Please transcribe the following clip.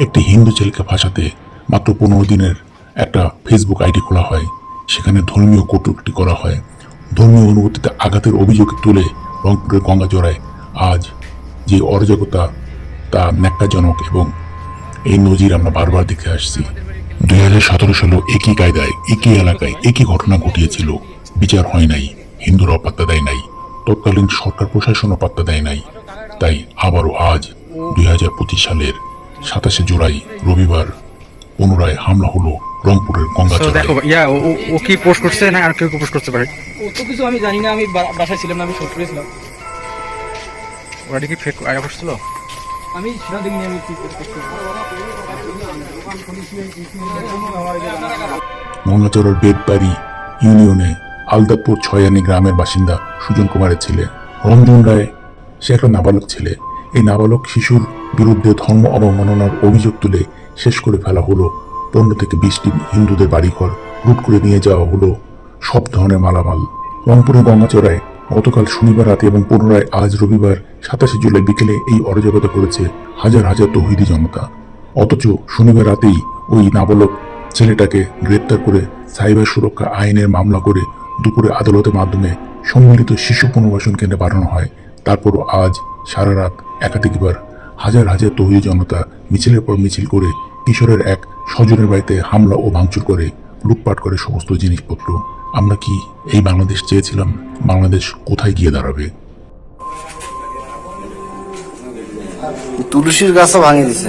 একটি হিন্দু ছেলেকে ফাঁসাতে মাত্র পনেরো দিনের একটা ফেসবুক আইডি খোলা হয়। সেখানে ধর্মীয় কটূক্তি করা হয়। ধর্মীয় অনুভূতিতে আঘাতের অভিযোগ তুলে রংপুরের গঙ্গাজোড়ায়। আজ যে অরাজকতা তা ন্যাক্কাজনক এবং এই নজির আমরা বারবার দেখে আসছি। দুই হাজার সতেরো সালে একই কায়দায় একই এলাকায় একই ঘটনা ঘটিয়েছিল। বিচার হয় নাই হিন্দুরাও পাত্তা দেয় নাই। তৎকালীন সরকার প্রশাসনও পাত্তা দেয় নাই। তাই আবারও আজ দুই হাজার পঁচিশ সালের সাতাশে জুলাই রবিবার পুনরায় হামলা হলো রংপুরের গঙ্গাচড়ায় দেখো ইয়া ও- কি পোস্ট করছে না আর কেউ পোস্ট করতে পারে? ও তো কিছু আমি জানি না আমি বাসায় ছিলাম না আমি শ্বশুরে ছিলাম। ওরা কি ফেক আয়া করছিল আমি সেটা দেখিনি আমি কি করতে গঙ্গাচড়ার বেদবাড়ি ইউনিয়নে আলদাপুর ছয়ানি গ্রামের বাসিন্দা সুজন কুমারের ছেলে। রঞ্জন রায়, সে একটা নাবালক ছেলে। এই নাবালক শিশুর বিরুদ্ধে ধর্ম অবমাননার অভিযোগ তুলে শেষ করে ফেলা হলো পনেরো থেকে বিশটি হিন্দুদের বাড়িঘর, লুট করে নিয়ে যাওয়া হলো সব ধরনের মালামাল। রংপুরের গঙ্গাচড়ায় গতকাল শনিবার রাতে এবং পুনরায় আজ রবিবার সাতাশে জুলাই বিকেলে এই অরাজকতা করেছে হাজার হাজার তৌহিদি জনতা। অথচ শনিবার রাতেই ওই নাবালক ছেলেটাকে গ্রেপ্তার করে সাইবার সুরক্ষা আইনের মামলা করে দুপুরে আদালতের মাধ্যমে সম্মিলিত শিশু পুনর্বাসন কেন্দ্রে পাঠানো হয়। তারপরও আজ সারা রাত একাধিকবার হাজার হাজার তহিদ জনতা মিছিলের পর মিছিল করে কিশোরের এক স্বজনের বাড়িতে হামলা ও ভাঙচুর করে, লুটপাট করে সমস্ত জিনিসপত্র। আমরা কি এই বাংলাদেশ চেয়েছিলাম? বাংলাদেশ কোথায় গিয়ে দাঁড়াবে? তুলসীর গাছও ভাঙিয়ে দিছে।